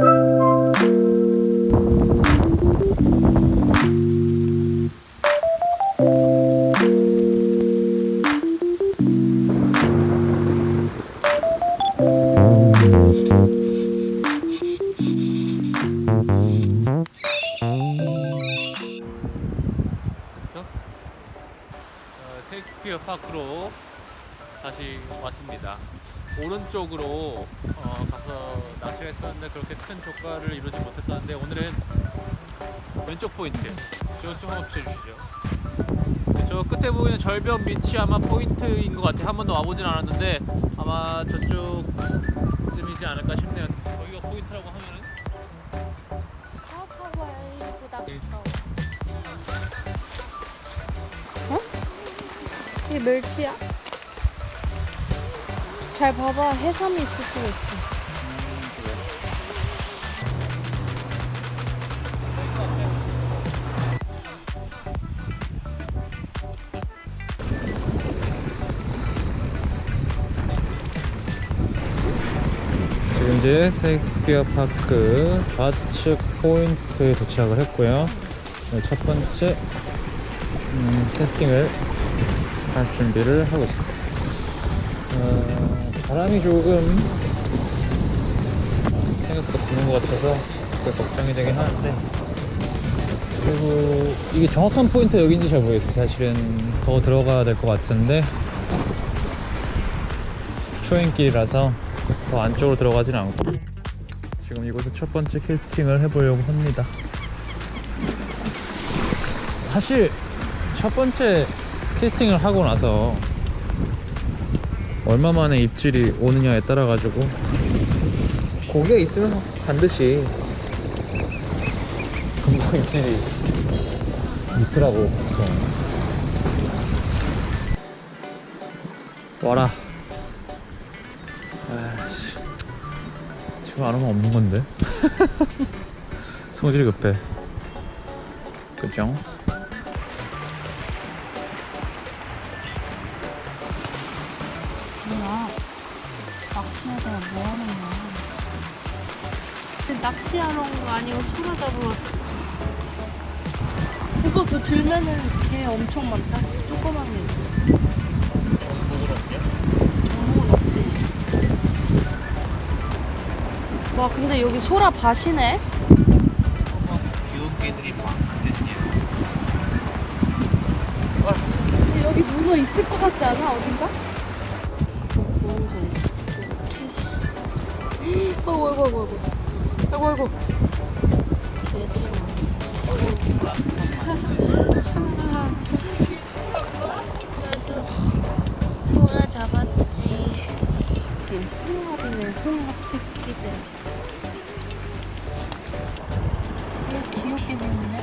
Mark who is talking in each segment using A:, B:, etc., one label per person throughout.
A: 됐 오른쪽으로 어, 가서 낚시를 했었는데 그렇게 큰 조과를 이루지 못했었는데 오늘은 왼쪽 포인트. 한번 비춰주시죠. 네, 저 끝에 보이는 절벽 밑이 아마 포인트인 것 같아요. 한 번도 와보진 않았는데 아마 저쪽쯤이지 않을까 싶네요. 여기가 포인트라고 하면은
B: 사업하고 알리보다
A: 네.
B: 어? 이게 멸치야? 잘 봐봐 해삼이 있을 수가 있어.
A: 지금 이제 셰익스피어 파크 좌측 포인트에 도착을 했고요. 네, 첫 번째 음, 캐스팅을 할 준비를 하고 있습니다. 어, 바람이 조금 생각보다 부는 것 같아서 그게 걱정이 되긴 하는데. 그리고 이게 정확한 포인트 여기인지 잘 모르겠어요. 사실은 더 들어가야 될 것 같은데. 초행길이라서 더 안쪽으로 들어가진 않고. 지금 이곳에 첫 번째 캐스팅을 해보려고 합니다. 사실 첫 번째 캐스팅을 하고 나서 얼마 만에 입질이 오느냐에 따라 가지고. 고기가 있으면 반드시 금방 입질이 있더라고. 와라. 아씨. 지금 안 오면 없는 건데? 성질이 급해. 그죠?
B: 뭐야? 낚시하다가 뭐 하는 거야? 근데 낚시하러 온 거 아니고 소라 잡으러 왔어. 오빠 그거 들면은 개 엄청 많다. 조그만 게. 전복은 없지. 와 근데 여기 소라 밭이네?
A: 귀여운 개들이 많거든요
B: 근데 여기 문어 있을 것 같지 않아? 어딘가? 아이고 아이고 아이고 아이고 아이고 소라 잡았지 홍합이네 홍합 새끼들 왜 귀엽게 생기네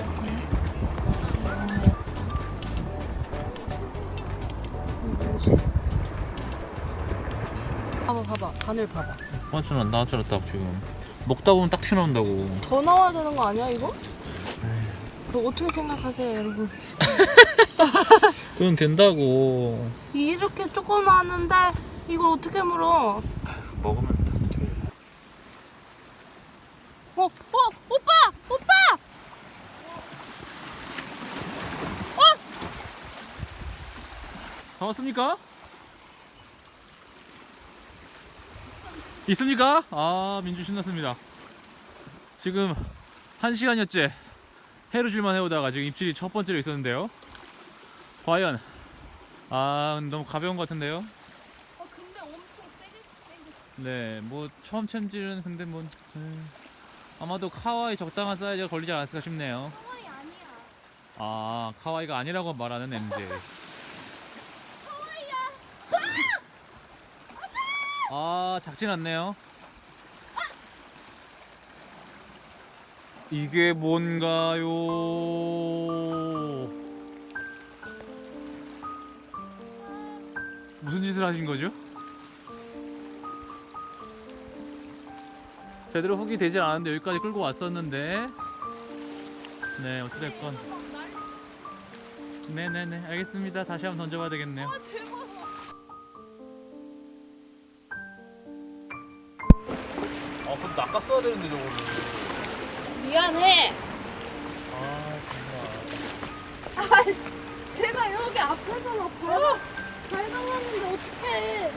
B: 뭐지? 봐봐 봐봐 바늘 봐봐
A: 맞잖아 나왔잖아 딱 지금 먹다 보면 딱 튀어나온다고
B: 더 나와야 되는 거 아니야 이거? 그거 어떻게 생각하세요 여러분?
A: 그건 된다고
B: 이렇게 조그마한데 이걸 어떻게 물어?
A: 먹으면 다 돼.
B: 어, 어, 오빠, 오빠!
A: 잡았습니까? 있습니까? 아 민주 신났습니다 지금 한 시간여째 해루질만 해오다가 지금 입질이 첫 번째로 있었는데요 과연 아 너무 가벼운 것 같은데요
B: 어, 근데 엄청 세게 세게.
A: 네, 뭐 처음 챔질은 근데 뭐 음, 아마도 카와이 적당한 사이즈가 걸리지 않았을까 싶네요.
B: 카와이 아니야.
A: 아, 카와이가 아니라고 말하는 MJ. 아, 작진 않네요. 이게 뭔가요? 무슨 짓을 하신 거죠? 제대로 훅이 되질 않았는데 여기까지 끌고 왔었는데. 네 어찌됐건. 네네네. 알겠습니다. 다시 한번 던져봐야 되겠네요 아 그럼 낚았어야 되는데 저거를.
B: 미안해.
A: 아 정말.
B: 아, 제가 여기 앞에서 막 발, 발광하는데 어떡해.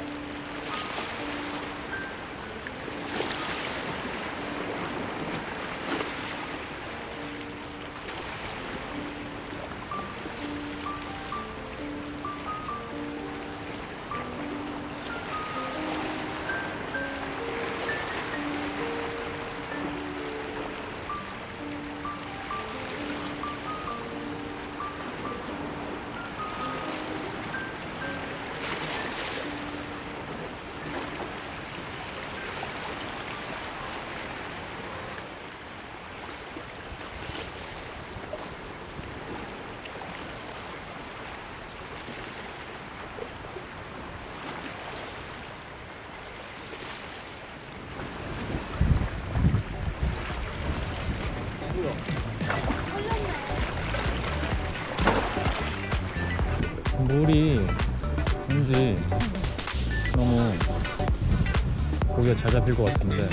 C: 잡힐 것 같은데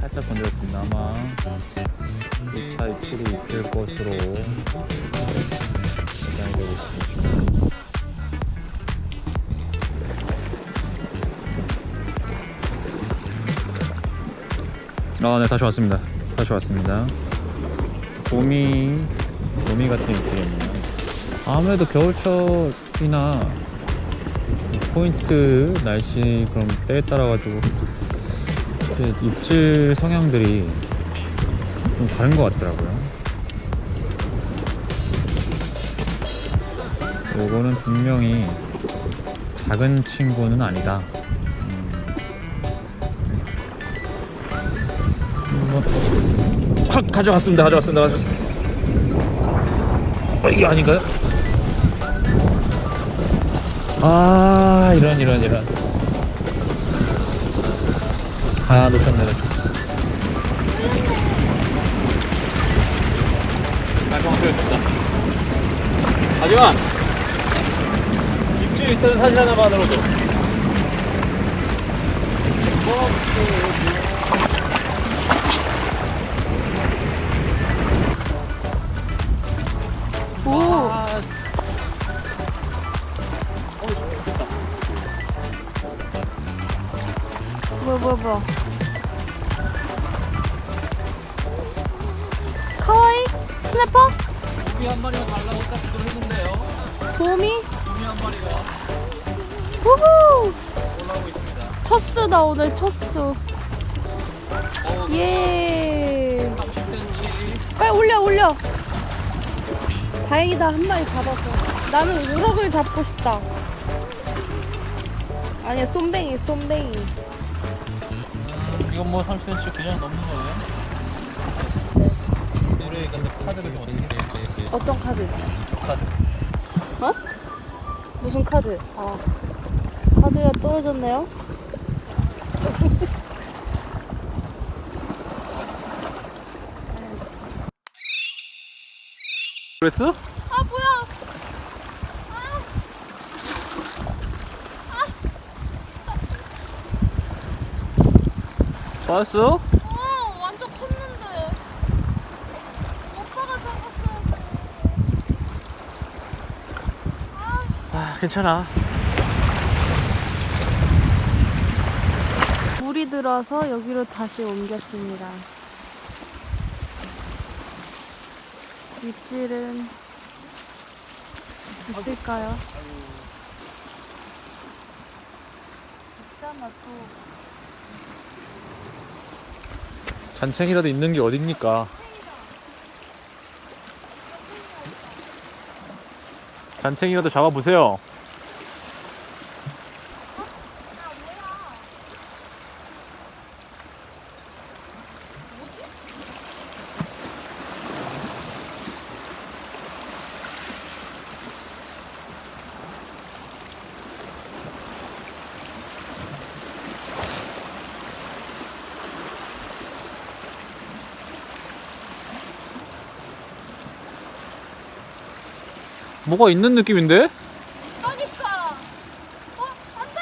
C: 살짝 건드렸습니다 아마 2차 입질이 있을 것으로 예상이 되고 있습니다 아, 네, 다시 왔습니다. 다시 왔습니다. 봄이 봄이 같은 느낌이네요. 아무래도 겨울철이나 포인트 날씨 그런 때에 따라 가지고 그 입질 성향들이 좀 다른 것 같더라고요. 요거는 분명히 작은 친구는 아니다. 음, 뭐, 확 가져갔습니다. 가져갔습니다. 가져갔습니다. 어, 이게 아닌가요? 아 이런 이런 이런. 아 놓쳤네 놓쳤어.
A: 발광 소였습니다. 하지만 입질 있다는 사실 하나만으로도.
B: 오, 뭐야. 카와이? 스냅퍼?
A: 고기 한 마리가 달라고 딱 했는데요.
B: 봄이?
A: 고기 한 마리가
B: 우후!
A: 올라오고 있습니다.
B: 첫 수다, 오늘 첫 수.
A: 어,
B: 예.
A: 30cm.
B: 빨리 올려, 올려. 다행이다, 한 마리 잡았어. 나는 우럭을 잡고 싶다. 아니야, 쏨뱅이, 쏨뱅이.
A: 이건 뭐 30cm 그냥 넘는 거예요? 우리 근데 카드를 좀 어떻게 해요?
B: 어떤 카드?
A: 카드.
B: 어? 무슨 카드? 아, 카드가 떨어졌네요.
A: 그랬어?
B: 아, 뭐야?
A: 봤어?
B: 어, 완전 컸는데. 오빠가 잡았어.
A: 아 괜찮아.
B: 물이 들어서 여기로 다시 옮겼습니다. 입질은 있을까요? 있잖아 또.
A: 잔챙이라도 있는 게 어딥니까? 잔챙이라도 잡아보세요. 뭐가 있는 느낌인데?
B: 있다니까. 어? 안 돼!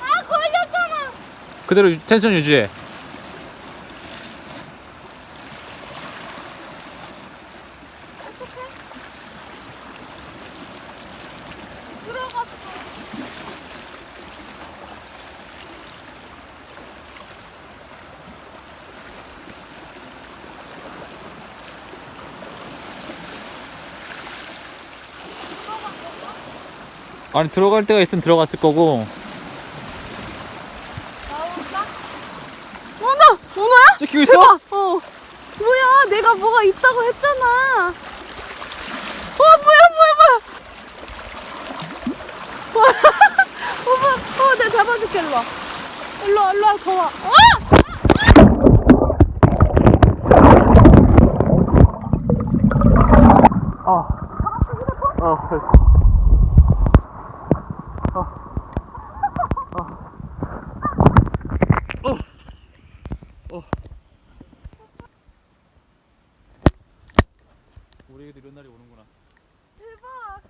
B: 아, 걸렸잖아!
A: 그대로 텐션 유지해. 아니 들어갈 때가 있으면 들어갔을 거고.
B: 나올까? 문어! 문어야?
A: 찍히고
B: 대박! 어. 뭐야, 내가 뭐가 있다고 했잖아. 어, 뭐야, 뭐야, 뭐야. 오빠, 어, 내가 잡아줄게, 일로 와. 일로 와, 일로 와, 더 와. 어!
A: 우리에게도 이런 날이 오는구나.
B: 대박.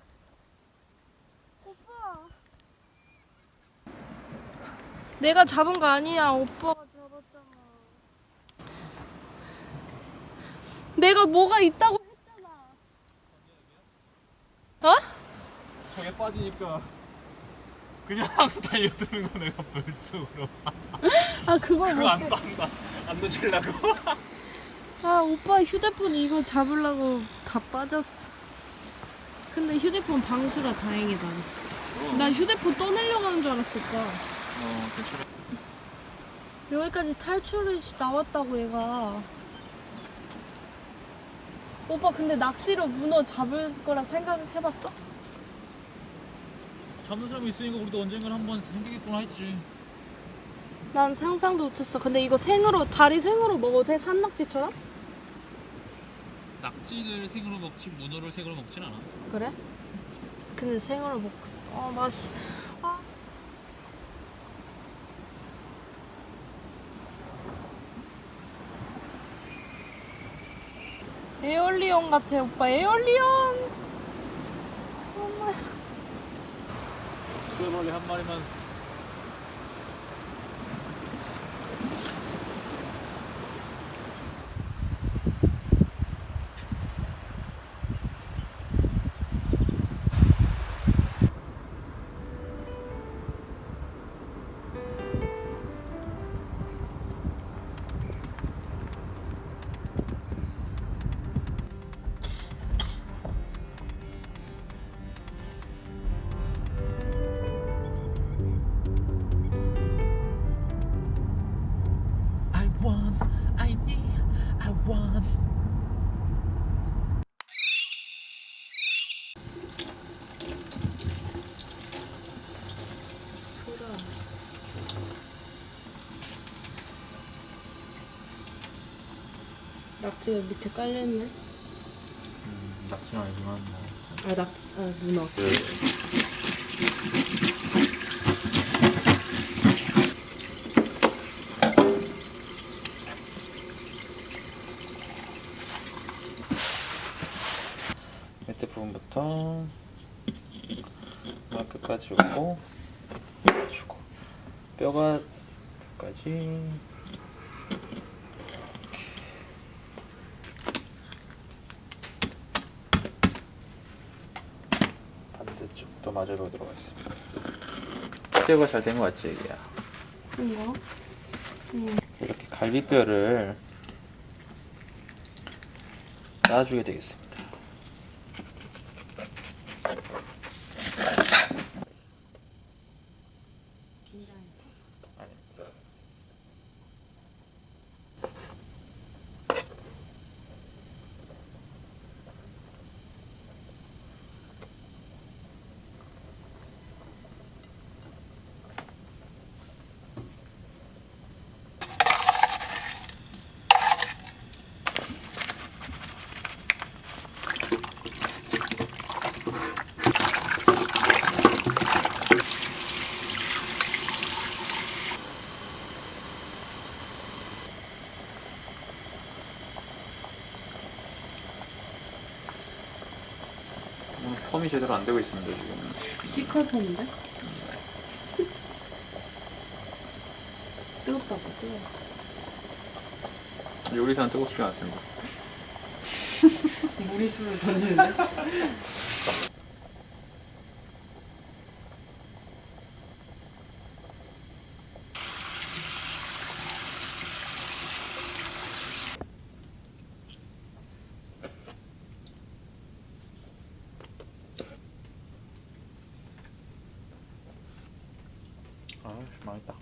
B: 오빠. 내가 잡은 거 아니야. 오빠가 잡았잖아. 내가 뭐가 있다고 했잖아. 어?
A: 저게 빠지니까 그냥 달려드는 거 내가 벌써로.
B: 아 그걸 못 찍.
A: 안다 안 놓치려고.
B: 아 오빠 휴대폰 이거 잡으려고 다 빠졌어. 근데 휴대폰 방수라 다행이다. 난 휴대폰 떠내려고 하는 줄 알았을 거야.
A: 어 괜찮아.
B: 여기까지 탈출이 나왔다고 얘가. 오빠 근데 낚시로 문어 잡을 거라 생각해봤어?
A: 잡는 사람이 있으니까 우리도 언젠간 한번 생기겠구나 했지.
B: 난 상상도 못했어. 근데 이거 생으로 다리 생으로 먹어도 돼? 산낙지처럼?
A: 낙지를 생으로 먹지 문어를 생으로 먹진 않아.
B: 그래? 근데 생으로 먹고 아 맛이 에어리온 같아 오빠. 에어리온! 엄마
A: 수염머리 한 마리만
B: 낙지가 밑에 깔려있네?
C: 낙지는 아니지만 뭐.
B: 아, 낙, 아, 문어
C: 밑에 부분부터 끝까지 오고 주고 뼈가 끝까지 반대쪽도 마저로 들어가 있습니다. 제거가 잘 된 것 같지 얘기야.
B: 이거?
C: 이렇게 갈비뼈를 놔주게 되겠습니다. 아니, 음, 텀이 제대로 안 되고 있습니다 지금.
B: 시컬폰인데? 뜨겁다고 뜨거워.
A: 요리사는 뜨겁지 않습니다.
B: 무리수를 던지는데?
A: 아, 맛있다.